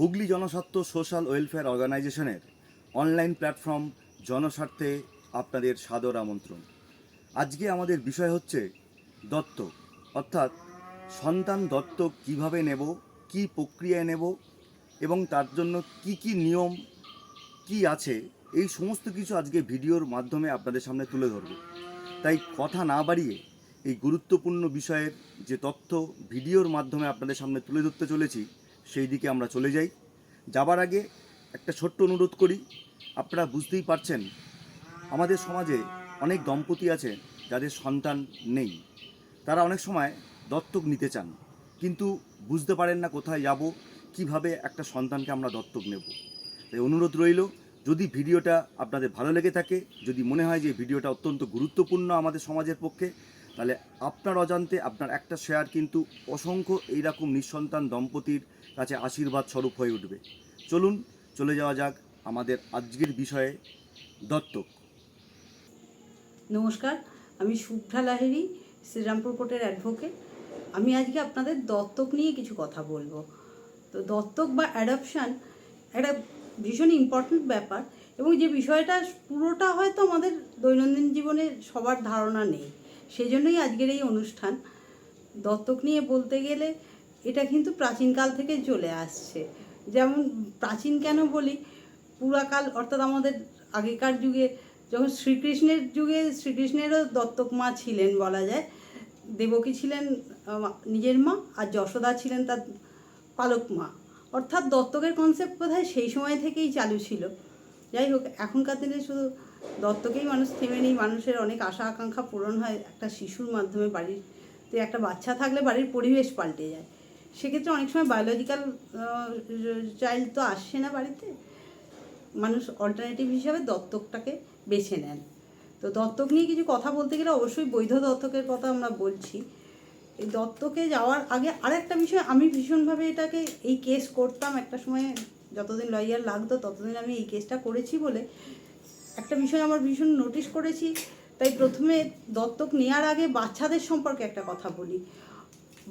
হুগলি জনস্বার্থ social welfare অর্গানাইজেশনের online platform জনস্বার্থে আপনাদের সাদর আমন্ত্রণ। আজকে আমাদের বিষয় হচ্ছে দত্তক, অর্থাৎ সন্তান দত্তক কীভাবে নেব, কি প্রক্রিয়ায় নেব এবং তার জন্য কি কি নিয়ম, কি আছে, এই সমস্ত কিছু আজকে ভিডিওর মাধ্যমে আপনাদের সামনে তুলে ধরব। তাই কথা না বাড়িয়ে এই গুরুত্বপূর্ণ বিষয়ের যে তথ্য ভিডিওর মাধ্যমে আপনাদের সামনে তুলে ধরতে চলেছি সেই দিকে আমরা চলে যাই। যাবার আগে একটা ছোট্ট অনুরোধ করি, আপনারা বুঝতেই পারছেন, আমাদের সমাজে অনেক দম্পতি আছে যাদের সন্তান নেই। তারা অনেক সময় দত্তক নিতে চান, কিন্তু বুঝতে পারেন না কোথায় যাব, কীভাবে একটা সন্তানকে আমরা দত্তক নেব। তাই অনুরোধ রইল, যদি ভিডিওটা আপনাদের ভালো লেগে থাকে, যদি মনে হয় যে ভিডিওটা অত্যন্ত গুরুত্বপূর্ণ আমাদের সমাজের পক্ষে তাহলে আপনার অজান্তে আপনার একটা শেয়ার কিন্তু অসংখ্য এইরকম নিঃসন্তান দম্পতির কাছে আশীর্বাদ স্বরূপ হয়ে উঠবে। চলুন, চলে যাওয়া যাক আমাদের আজকের বিষয়ে। দত্তক। নমস্কার, আমি শুভ্রা লাহিড়ি, শ্রীরামপুর কোর্টের অ্যাডভোকেট আমি আজকে আপনাদের দত্তক নিয়ে কিছু কথা বলব। তো দত্তক বা অ্যাডপশান একটা ভীষণ ইম্পর্ট্যান্ট ব্যাপার এবং যে বিষয়টা পুরোটা হয়তো আমাদের দৈনন্দিন জীবনে সবার ধারণা নেই। সেই জন্যই আজকের এই অনুষ্ঠান। দত্তক নিয়ে বলতে গেলে এটা কিন্তু প্রাচীনকাল থেকে চলে আসছে। যেমন প্রাচীন কেন বলি? পুরাকাল অর্থাৎ আমাদের আগেকার যুগে যখন শ্রীকৃষ্ণের যুগে শ্রীকৃষ্ণেরও দত্তক মা ছিলেন বলা যায়। দেবকী ছিলেন নিজের মা আর যশোদা ছিলেন তার পালক মা। অর্থাৎ দত্তকের কনসেপ্ট বোধহয় সেই সময় থেকেই চালু ছিল। যাই হোক, এখনকার দিনে শুধু দত্তকেই মানুষ থেমে নেই, মানুষের অনেক আশা আকাঙ্ক্ষা পূরণ হয় একটা শিশুর মাধ্যমে বাড়ির তো একটা বাচ্চা থাকলে বাড়ির পরিবেশ পাল্টে যায়। সেক্ষেত্রে অনেক সময় বায়োলজিক্যাল চাইল্ড তো আসছে না বাড়িতে, মানুষ অল্টারনেটিভ হিসাবে দত্তকটাকে বেছে নেন। তো দত্তক নিয়ে কিছু কথা বলতে গেলে অবশ্যই বৈধ দত্তকের কথা আমরা বলছি। এই দত্তকে যাওয়ার আগে আর একটা বিষয়, আমি ভীষণভাবে এটাকে এই কেস করতাম। একটা সময় যতদিন লয়ার লাগতো, ততদিন আমি এই কেসটা করেছি বলে একটা বিষয় আমার ভীষণ নোটিশ করেছি। তাই প্রথমে দত্তক নেওয়ার আগে বাচ্চাদের সম্পর্কে একটা কথা বলি।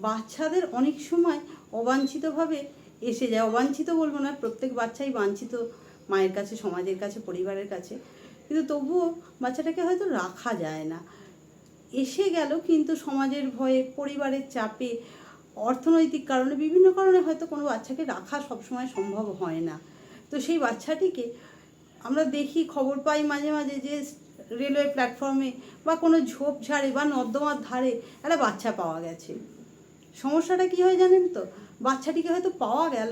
বাচ্চাদের অনেক সময় অবাঞ্ছিতভাবে এসে যায়। অবাঞ্ছিত বলব না, প্রত্যেক বাচ্চাই বাঞ্ছিত মায়ের কাছে, সমাজের কাছে, পরিবারের কাছে। কিন্তু তবুও বাচ্চাটাকে হয়তো রাখা যায় না। এসে গেল কিন্তু সমাজের ভয়ে, পরিবারের চাপে, অর্থনৈতিক কারণে, বিভিন্ন কারণে হয়তো কোনো বাচ্চাকে রাখা সবসময় সম্ভব হয় না। তো সেই বাচ্চাটিকে আমরা দেখি, খবর পাই মাঝে মাঝে যে রেলওয়ে প্ল্যাটফর্মে বা কোনো ঝোপঝাড়ে বা নর্দমার ধারে একটা বাচ্চা পাওয়া গেছে। সমস্যাটা কি হয় জানেন তো? বাচ্চাটিকে হয়তো পাওয়া গেল,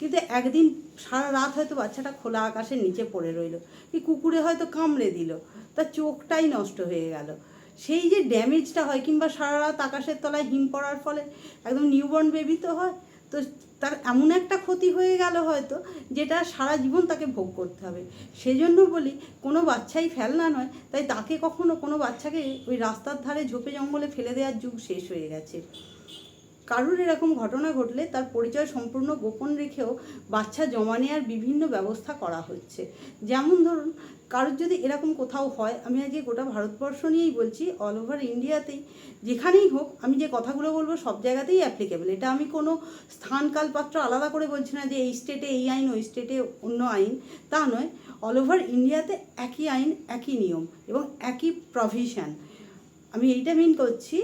কিন্তু একদিন সারা রাত হয়তো বাচ্চাটা খোলা আকাশের নিচে পড়ে রইল। কি কুকুরে হয়তো কামড়ে দিল, তার চোখটাই নষ্ট হয়ে গেল। সেই যে ড্যামেজটা হয় কিংবা সারা রাত আকাশের তলায় হিম পড়ার ফলে একদম নিউবর্ন বেবি তো হয়, তো তার এমন একটা ক্ষতি হয়ে গেল হয়তো, যেটা সারা জীবন তাকে ভোগ করতে হবে। সেজন্য বলি, কোনো বাচ্চাই ফেলনা নয়, তাই তাকে কখনো কোনো বাচ্চাকে ওই রাস্তার ধারে ঝোপে জঙ্গলে ফেলে দেওয়ার যুগ শেষ হয়ে গেছে। কারুর এরকম ঘটনা ঘটলে তার পরিচয় সম্পূর্ণ গোপন রেখেও বাচ্চা জমা নেওয়ার বিভিন্ন ব্যবস্থা করা হচ্ছে। যেমন ধরুন, কারোর যদি এরকম কোথাও হয়, আমি আজকে গোটা ভারতবর্ষ নিয়েই বলছি অল ওভার ইন্ডিয়াতেই যেখানেই হোক, আমি যে কথাগুলো বলব সব জায়গাতেই অ্যাপ্লিকেবল এটা আমি কোনো স্থান কাল পাত্র আলাদা করে বলছি না যে এই স্টেটে এই আইন, ওই স্টেটে অন্য আইন। তা নয় অল ওভার ইন্ডিয়াতে একই আইন, একই নিয়ম এবং একই প্রভিশন আমি এইটা মিন করছি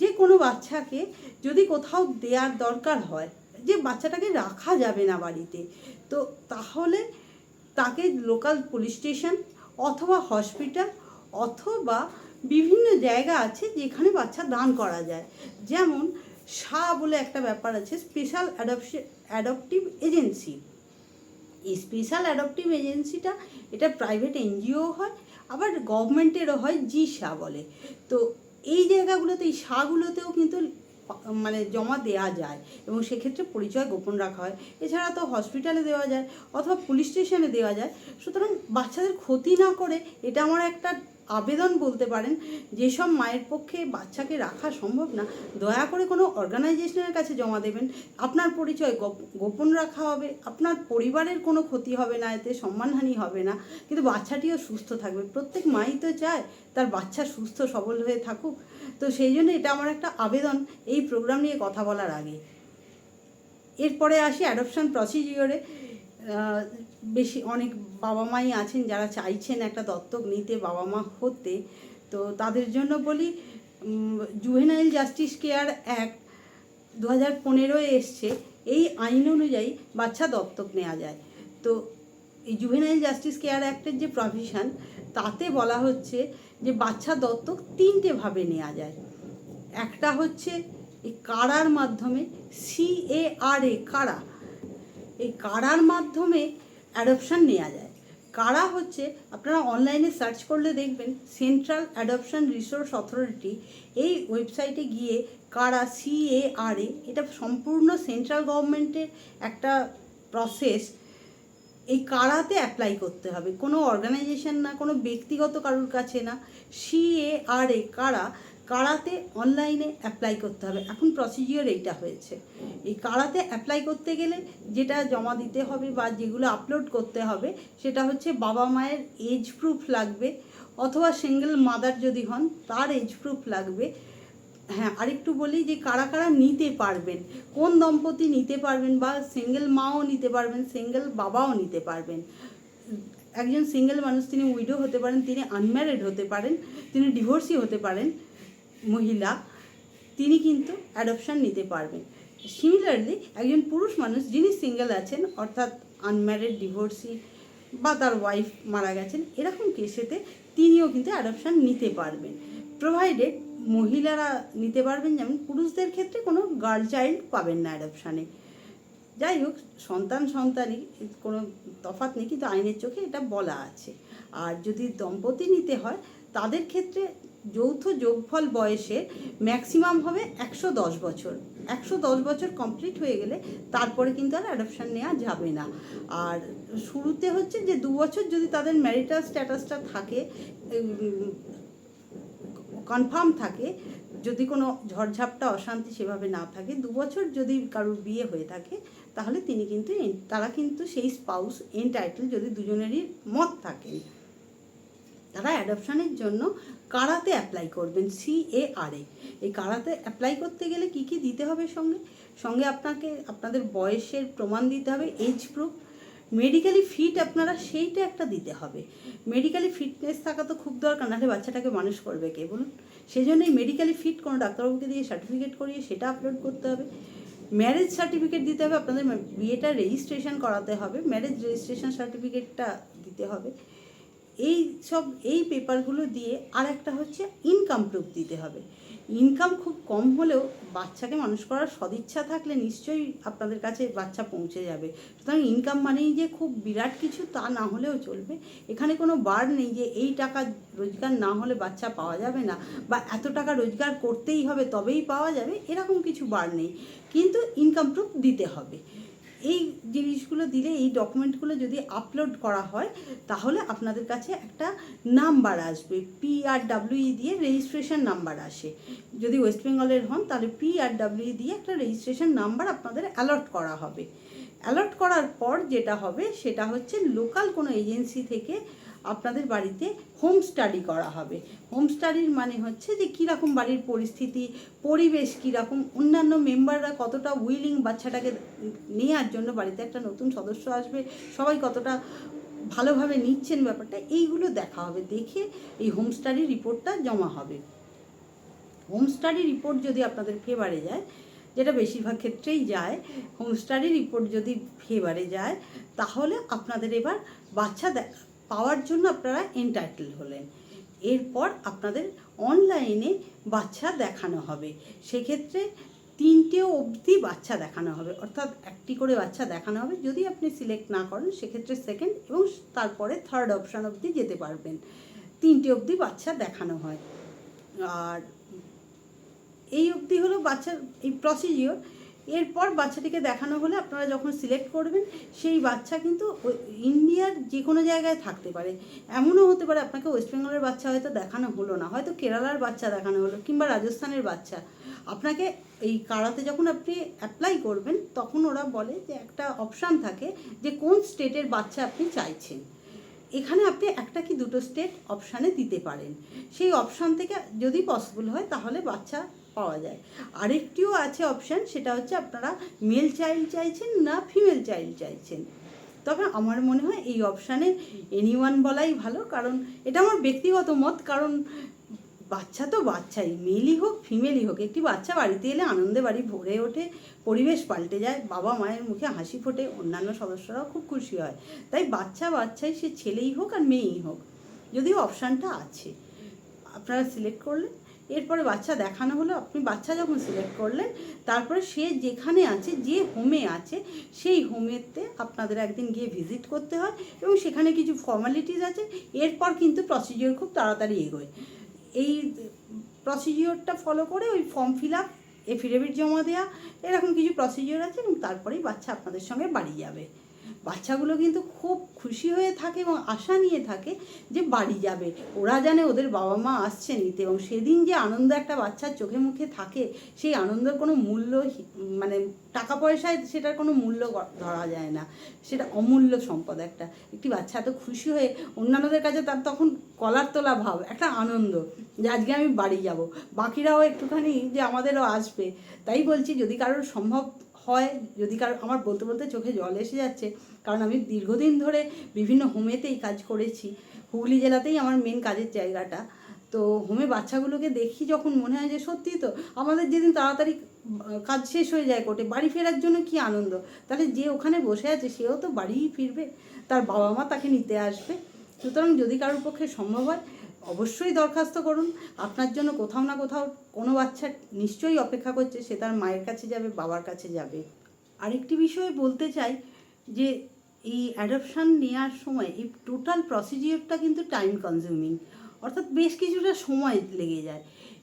যে কোনো বাচ্চাকে যদি কোথাও দেওয়ার দরকার হয়, যে বাচ্চাটাকে রাখা যাবে না বাড়িতে, তো তাহলে তাকে লোকাল পুলিশ স্টেশন অথবা হসপিটাল অথবা বিভিন্ন জায়গা আছে যেখানে বাচ্চা দান করা যায়। যেমন সা বলে একটা ব্যাপার আছে স্পেশাল অ্যাডপশন অ্যাডপটিভ এজেন্সি এই স্পেশাল অ্যাডপটিভ এজেন্সিটা এটা প্রাইভেট এনজিও হয়, আবার গভর্নমেন্টেরও হয় জি সা বলে। তো এই জায়গাগুলোতে, এই সাগুলোতেও কিন্তু মানে জমা দেয়া যায় এবং সেক্ষেত্রে পরিচয় গোপন রাখা হয়। এছাড়া তো হসপিটালে দেওয়া যায় অথবা পুলিশ স্টেশনে দেওয়া যায়। সুতরাং বাচ্চাদের ক্ষতি না করে এটা আমার একটা আবেদন বলতে পারেন, যেসব মায়ের পক্ষে বাচ্চাকে রাখা সম্ভব না, দয়া করে কোনো অর্গানাইজেশনের কাছে জমা দেবেন। আপনার পরিচয় গোপ- গোপন রাখা হবে, আপনার পরিবারের কোনো ক্ষতি হবে না, এতে সম্মানহানি হবে না। কিন্তু বাচ্চাটিও সুস্থ থাকবে। প্রত্যেক মাই তো চায় তার বাচ্চা সুস্থ, সবল হয়ে থাকুক। তো সেই জন্য এটা আমার একটা আবেদন এই প্রোগ্রাম নিয়ে কথা বলার আগে। এরপরে আসি অ্যাডপশন প্রসিজিওরে বেশি অনেক বাবা মাই আছেন যারা চাইছেন একটা দত্তক নিতে বাবা মা হতে। তো তাদের জন্য বলি জুভেনাইল জাস্টিস কেয়ার অ্যাক্ট দু হাজার পনেরোয় এসছে। এই আইন অনুযায়ী বাচ্চা দত্তক নেওয়া যায়। তো এই জুভেনাইল জাস্টিস কেয়ার অ্যাক্টের যে প্রভিশন তাতে বলা হচ্ছে যে বাচ্চা দত্তক তিনটে ভাবে নেওয়া যায়। একটা হচ্ছে এই কারার মাধ্যমে সিএআরএ কারা? এই কারার মাধ্যমে অ্যাডপশান নেওয়া যায়। কারা হচ্ছে, আপনারা অনলাইনে সার্চ করলে দেখবেন সেন্ট্রাল অ্যাডপশন রিসোর্স অথরিটি এই ওয়েবসাইটে গিয়ে কারা সিএআরএ এটা সম্পূর্ণ সেন্ট্রাল গভর্নমেন্টের একটা প্রসেস এই কারাতে অ্যাপ্লাই করতে হবে। কোনো অর্গানাইজেশন না, কোনো ব্যক্তিগত কারোর কাছে না। সিএআরএ কারা কারাতে অনলাইনে অ্যাপ্লাই করতে হবে। এখন প্রসিজিওর এইটা হয়েছে। এই কারাতে অ্যাপ্লাই করতে গেলে যেটা জমা দিতে হবে বা যেগুলো আপলোড করতে হবে, সেটা হচ্ছে বাবা মায়ের এজ প্রুফ লাগবে অথবা সিঙ্গেল মাদার যদি হন, তার এজ প্রুফ লাগবে। হ্যাঁ আরেকটু বলি যে কারা কারা নিতে পারবেন, কোন দম্পতি নিতে পারবেন বা সিঙ্গেল মাও নিতে পারবেন সিঙ্গেল বাবাও নিতে পারবেন। একজন সিঙ্গেল মানুষ, তিনি উইডো হতে পারেন, তিনি আনম্যারিড হতে পারেন, তিনি ডিভোর্সি হতে পারেন মহিলা, তিনি কিন্তু অ্যাডপশান নিতে পারবেন। সিমিলারলি একজন পুরুষ মানুষ যিনি সিঙ্গেল আছেন, অর্থাৎ আনম্যারিড ডিভোর্সি বা তার ওয়াইফ মারা গেছেন, এরকম কেসেতে তিনিও কিন্তু অ্যাডপশান নিতে পারবেন। প্রোভাইডেড মহিলারা নিতে পারবেন, যেমন পুরুষদের ক্ষেত্রে কোনো গার্ল চাইল্ড পাবেন না অ্যাডপশানে যাই হোক, সন্তান সন্তানই কোনো তফাৎ নেই, কিন্তু আইনের চোখে এটা বলা আছে। আর যদি দম্পতি নিতে হয়, তাদের ক্ষেত্রে যৌথ যোগফল বয়সে ম্যাক্সিমাম হবে একশো দশ বছর। একশো দশ বছর কমপ্লিট হয়ে গেলে তারপরে কিন্তু আর অ্যাডপশান নেওয়া যাবে না। আর শুরুতে হচ্ছে যে দু বছর যদি তাদের ম্যারিটাল স্ট্যাটাসটা থাকে কনফার্ম থাকে, যদি কোনো ঝড়ঝাপটা, অশান্তি সেভাবে না থাকে, দু বছর যদি কারোর বিয়ে হয়ে থাকে, তাহলে তিনি কিন্তু, তারা কিন্তু সেই স্পাউস এনটাইটেল যদি দুজনেরই মত থাকে তারা অ্যাডপশানের জন্য কারাতে অ্যাপ্লাই করবেন সি এ আর এ এই কারাতে অ্যাপ্লাই করতে গেলে কি কি দিতে হবে সঙ্গে? সঙ্গে আপনাকে, আপনাদের বয়সের প্রমাণ দিতে হবে এজ প্রুফ মেডিকেলি ফিট আপনারা সেইটা একটা দিতে হবে। মেডিকেলি ফিটনেস থাকা তো খুব দরকার, নাহলে বাচ্চাটাকে মানুষ করবে কে, বলুন? সেই জন্যই মেডিকেলি ফিট কোনো ডাক্তারবাবুকে দিয়ে সার্টিফিকেট করিয়ে সেটা আপলোড করতে হবে। ম্যারেজ সার্টিফিকেট দিতে হবে, আপনাদের বিয়েটা রেজিস্ট্রেশন করাতে হবে। ম্যারেজ রেজিস্ট্রেশন সার্টিফিকেটটা দিতে হবে। এই সব, এই পেপারগুলো দিয়ে আর একটা হচ্ছে ইনকাম প্রুফ দিতে হবে। ইনকাম খুব কম হলেও বাচ্চাকে মানুষ করার সদিচ্ছা থাকলে নিশ্চয়ই আপনাদের কাছে বাচ্চা পৌঁছে যাবে। সুতরাং ইনকাম মানেই যে খুব বিরাট কিছু তা না হলেও চলবে। এখানে কোনো বার নেই যে এই টাকা রোজগার না হলে বাচ্চা পাওয়া যাবে না বা এত টাকা রোজগার করতেই হবে তবেই পাওয়া যাবে, এরকম কিছু বার নেই। কিন্তু ইনকাম প্রুফ দিতে হবে। এই জিনিসগুলো দিলে, এই ডকুমেন্টগুলো যদি আপলোড করা হয়, তাহলে আপনাদের কাছে একটা নাম্বার আসবে। পি আর ডাব্লিউ দিয়ে রেজিস্ট্রেশন নাম্বার আসে। যদি ওয়েস্ট বেঙ্গলের হন, তাহলে পি আর ডাব্লিউ দিয়ে একটা রেজিস্ট্রেশন নাম্বার আপনাদের অ্যালট করা হবে। অ্যালট করার পর যেটা হবে, সেটা হচ্ছে লোকাল কোনো এজেন্সি থেকে আপনাদের বাড়িতে হোম স্টাডি করা হবে। হোম স্টাডির মানে হচ্ছে যে কীরকম বাড়ির পরিস্থিতি, পরিবেশ কীরকম, অন্যান্য মেম্বাররা কতটা উইলিং বাচ্চাটাকে নেওয়ার জন্য বাড়িতে একটা নতুন সদস্য আসবে, সবাই কতটা ভালোভাবে নিচ্ছেন ব্যাপারটা, এইগুলো দেখা হবে, দেখে এই হোম স্টাডি রিপোর্টটা জমা হবে। হোম স্টাডি রিপোর্ট যদি আপনাদের ফেভারে যায়, যেটা বেশিরভাগ ক্ষেত্রেই যায় হোম স্টাডি রিপোর্ট যদি ফেভারে যায়, তাহলে আপনাদের এবার বাচ্চা দে- পাওয়ার জন্য আপনারা এন্টাইটেল হলেন। এরপর আপনাদের অনলাইনে বাচ্চা দেখানো হবে। সেক্ষেত্রে তিনটে অবধি বাচ্চা দেখানো হবে। অর্থাৎ একটি করে বাচ্চা দেখানো হবে। যদি আপনি সিলেক্ট না করেন, সেক্ষেত্রে সেকেন্ড এবং তারপরে থার্ড অপশান অবধি যেতে পারবেন। তিনটে অবধি বাচ্চা দেখানো হয়। আর এই অবধি হলো বাচ্চার এই প্রসিজিওর এরপর বাচ্চাটিকে দেখানো হলে আপনারা যখন সিলেক্ট করবেন, সেই বাচ্চা কিন্তু ইন্ডিয়ার যে কোনো জায়গায় থাকতে পারে। এমনও হতে পারে আপনাকে ওয়েস্ট বেঙ্গলের বাচ্চা হয়তো দেখানো হলো না। হয়তো কেরালার বাচ্চা দেখানো হলো কিংবা রাজস্থানের বাচ্চা। আপনাকে এই কারাতে যখন আপনি অ্যাপ্লাই করবেন, তখন ওরা বলে যে একটা অপশান থাকে যে কোন স্টেটের বাচ্চা আপনি চাইছেন। এখানে আপনি একটা কি দুটো স্টেট অপশানে দিতে পারেন। সেই অপশান থেকে যদি পসিবল হয়, তাহলে বাচ্চা পাওয়া যায়। আরেকটিও আছে অপশান সেটা হচ্ছে আপনারা মেল চাইল্ড চাইছেন না ফিমেল চাইল্ড চাইছেন। তবে আমার মনে হয় এই অপশানে এনিওয়ান বলাই ভালো, কারণ এটা আমার ব্যক্তিগত মত, কারণ বাচ্চা তো বাচ্চাই মেলই হোক ফিমেলই হোক, একটি বাচ্চা বাড়িতে এলে আনন্দে বাড়ি ভরে ওঠে, পরিবেশ পাল্টে যায়, বাবা মায়ের মুখে হাসি ফোটে, অন্যান্য সদস্যরাও খুব খুশি হয়। তাই বাচ্চা বাচ্চাই, সে ছেলেই হোক আর মেয়েই হোক, যদিও অপশানটা আছে। আপনারা সিলেক্ট করলেন। এরপরে বাচ্চা দেখানো হলো, আপনি বাচ্চা যখন সিলেক্ট করলেন, তারপরে সে যেখানে আছে, যে হোমে আছে, সেই হোমেতে আপনাদের একদিন গিয়ে ভিজিট করতে হয় এবং সেখানে কিছু ফর্মালিটিস আছে। এরপর কিন্তু প্রসিজিওর খুব তাড়াতাড়ি এগোয়। এই প্রসিজিওরটা ফলো করে ওই ফর্ম ফিল আপ এফিডেভিট জমা দেওয়া এরকম কিছু প্রসিজিওর আছে এবং তারপরেই বাচ্চা আপনাদের সঙ্গে বাড়ি যাবে। বাচ্চাগুলো কিন্তু খুব খুশি হয়ে থাকে এবং আশা নিয়ে থাকে যে বাড়ি যাবে। ওরা জানে ওদের বাবা মা আসছে নিতে এবং সেদিন যে আনন্দ একটা বাচ্চার চোখে মুখে থাকে, সেই আনন্দের কোনো মূল্য মানে টাকা পয়সায় সেটার কোনো মূল্য ধরা যায় না। সেটা অমূল্য সম্পদ একটা। একটি বাচ্চা এত খুশি হয়ে অন্যান্যদের কাছে তার তখন কলার তোলা ভাব, একটা আনন্দ যে আজকে আমি বাড়ি যাব। বাকিরাও একটুখানি যে আমাদেরও আসবে, তাই বলছি যদি কারোর সম্ভব হয় যদি কারও, আমার বলতে বলতে চোখে জল এসে যাচ্ছে, কারণ আমি দীর্ঘদিন ধরে বিভিন্ন হোমেতেই কাজ করেছি। হুগলি জেলাতেই আমার মেন কাজের জায়গাটা। তো হোমে বাচ্চাগুলোকে দেখি যখন মনে হয় যে সত্যি তো, আমাদের যেদিন তাড়াতাড়ি কাজ শেষ হয়ে যায় কোর্টে, বাড়ি ফেরার জন্য কি আনন্দ? তাহলে যে ওখানে বসে আছে, সেও তো বাড়িই ফিরবে। তার বাবা মা তাকে নিতে আসবে। সুতরাং যদি কারোর পক্ষে সম্ভব হয় অবশ্যই দরখাস্ত করুন। আপনার জন্য কোথাও না কোথাও কোনো বাচ্চা নিশ্চয়ই অপেক্ষা করছে, সে তার মায়ের কাছে যাবে, বাবার কাছে যাবে। আরেকটি বিষয় বলতে চাই যে, এই অ্যাডপশান নেওয়ার সময় এই টোটাল প্রসিজিওরটা কিন্তু টাইম কনজিউমিং অর্থাৎ বেশ কিছুটা সময় লেগে যায়।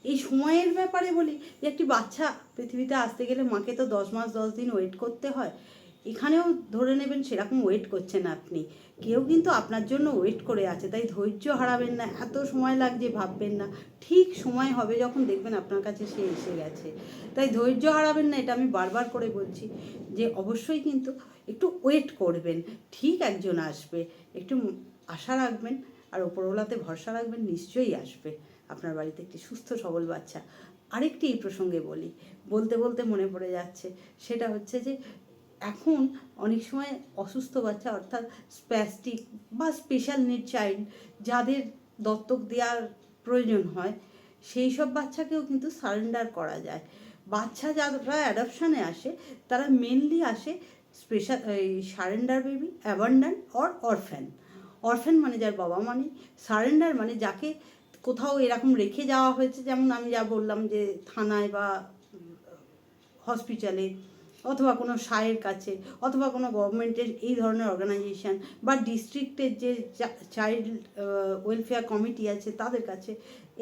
এই সময়ের ব্যাপারে বলি যে, একটি বাচ্চা পৃথিবীতে আসতে গেলে মাকে তো দশ মাস, দশ দিন ওয়েট করতে হয়। এখানেও ধরে নেবেন সেরকম ওয়েট করছেন আপনি। কেউ কিন্তু আপনার জন্য ওয়েট করে আছে, তাই ধৈর্য হারাবেন না, এত সময় লাগছে ভাববেন না। ঠিক সময় হবে যখন দেখবেন আপনার কাছে সে এসে গেছে। তাই ধৈর্য হারাবেন না, এটা আমি বারবার করে বলছি যে অবশ্যই কিন্তু একটু ওয়েট করবেন। ঠিক একজন আসবে, একটু আশা রাখবেন আর ওপরওয়ালাতে ভরসা রাখবেন, নিশ্চয়ই আসবে। আপনার বাড়িতে একটি সুস্থ, সবল বাচ্চা। আরেকটি এই প্রসঙ্গে বলি, বলতে বলতে মনে পড়ে যাচ্ছে, সেটা হচ্ছে যে এখন অনেক সময় অসুস্থ বাচ্চা, অর্থাৎ স্প্যাস্টিক বা স্পেশাল নিড চাইল্ড যাদের দত্তক দেওয়ার প্রয়োজন হয়, সেই সব বাচ্চাকেও কিন্তু সারেন্ডার করা যায়। বাচ্চা যারা অ্যাডপশানে আসে, তারা মেনলি আসে স্পেশাল এই surrender baby abandon or orphan orphan মানে যার বাবা মানে সারেন্ডার মানে যাকে কোথাও এরকম রেখে যাওয়া হয়েছে, যেমন আমি যা বললাম যে থানায় বা হসপিটালে অথবা কোনো সায়ের কাছে, অথবা কোনো গভর্নমেন্টের এই ধরনের অর্গানাইজেশন বা ডিস্ট্রিক্টের যে চাইল্ড ওয়েলফেয়ার কমিটি আছে তাদের কাছে,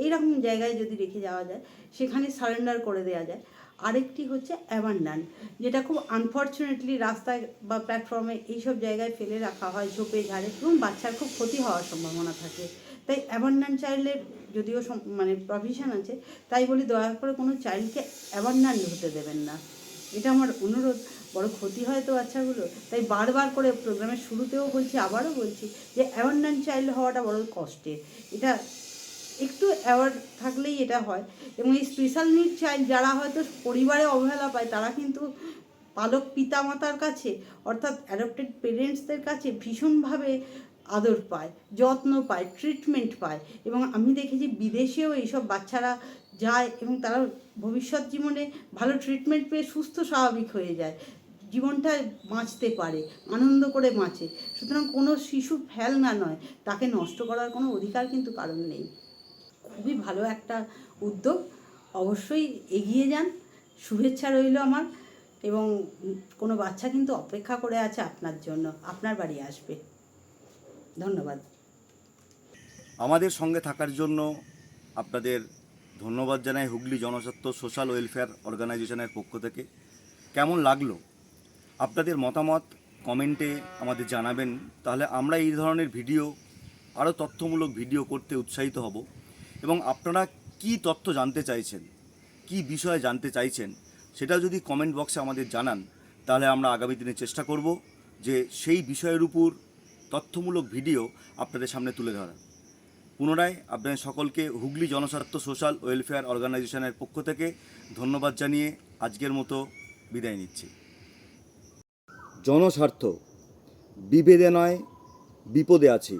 এইরকম জায়গায় যদি রেখে যাওয়া যায়, সেখানে সারেন্ডার করে দেওয়া যায়। আরেকটি হচ্ছে অ্যাবান্ডান যেটা খুব আনফর্চুনেটলি রাস্তায় বা প্ল্যাটফর্মে এইসব জায়গায় ফেলে রাখা হয়, ঝোপে ঝাড়ে, এবং বাচ্চার খুব ক্ষতি হওয়ার সম্ভাবনা থাকে। তাই অ্যাবান্ডান চাইল্ডের যদিও মানে প্রভিশন আছে, তাই বলি দয়া করে কোনো চাইল্ডকে অ্যাবান্ডান হতে দেবেন না। এটা আমার অনুরোধ। বড় ক্ষতি হয় তো বাচ্চাগুলো। তাই বারবার করে প্রোগ্রামের শুরুতেও বলছি, আবারও বলছি যে অ্যাবান্ডান চাইল্ড হওয়াটা বড় কষ্টের। এটা একটু অ্যাওয়ার্ড থাকলেই এটা হয়। এবং এই স্পেশাল নিড চাইল্ড যারা হয়তো পরিবারে অবহেলা পায়, তারা কিন্তু পালক পিতামাতার কাছে অর্থাৎ অ্যাডপ্টেড পেরেন্টসদের কাছে ভীষণভাবে আদর পায়, যত্ন পায় ট্রিটমেন্ট পায়। এবং আমি দেখেছি বিদেশেও এইসব বাচ্চারা যায় এবং তারা ভবিষ্যৎ জীবনে ভালো ট্রিটমেন্ট পেয়ে সুস্থ, স্বাভাবিক হয়ে যায়। জীবনটা বাঁচতে পারে, আনন্দ করে বাঁচে। সুতরাং কোনো শিশু ফেলনা নয়, তাকে নষ্ট করার কোনো অধিকার কিন্তু কারণ নেই। খুবই ভালো একটা উদ্যোগ। অবশ্যই এগিয়ে যান। শুভেচ্ছা রইল আমার এবং কোনো বাচ্চা কিন্তু অপেক্ষা করে আছে আপনার জন্য। আপনার বাড়ি আসবে। ধন্যবাদ। আমাদের সঙ্গে থাকার জন্য আপনাদের ধন্যবাদ জানাই হুগলি জনস্বার্থ সোশ্যাল ওয়েলফেয়ার অর্গানাইজেশনের পক্ষ থেকে। কেমন লাগল? আপনাদের মতামত কমেন্টে আমাদের জানাবেন। তাহলে আমরা এই ধরনের ভিডিও, আরও তথ্যমূলক ভিডিও করতে উৎসাহিত হব। এবং আপনারা কি তথ্য জানতে চাইছেন, কি বিষয়ে জানতে চাইছেন, সেটা যদি কমেন্ট বক্সে আমাদের জানান, তাহলে আমরা আগামী দিনে চেষ্টা করব যে সেই বিষয়ের উপর তথ্যমূলক ভিডিও আপনাদের সামনে তুলে ধরা পুনরায় আপনাদের সকলকে হুগলি জনস্বার্থ সোশ্যাল ওয়েলফেয়ার অর্গানাইজেশনের পক্ষ থেকে ধন্যবাদ জানিয়ে আজকের মতো বিদায় নিচ্ছি। জনস্বার্থ, বিভেদে নয়, বিপদে আছি।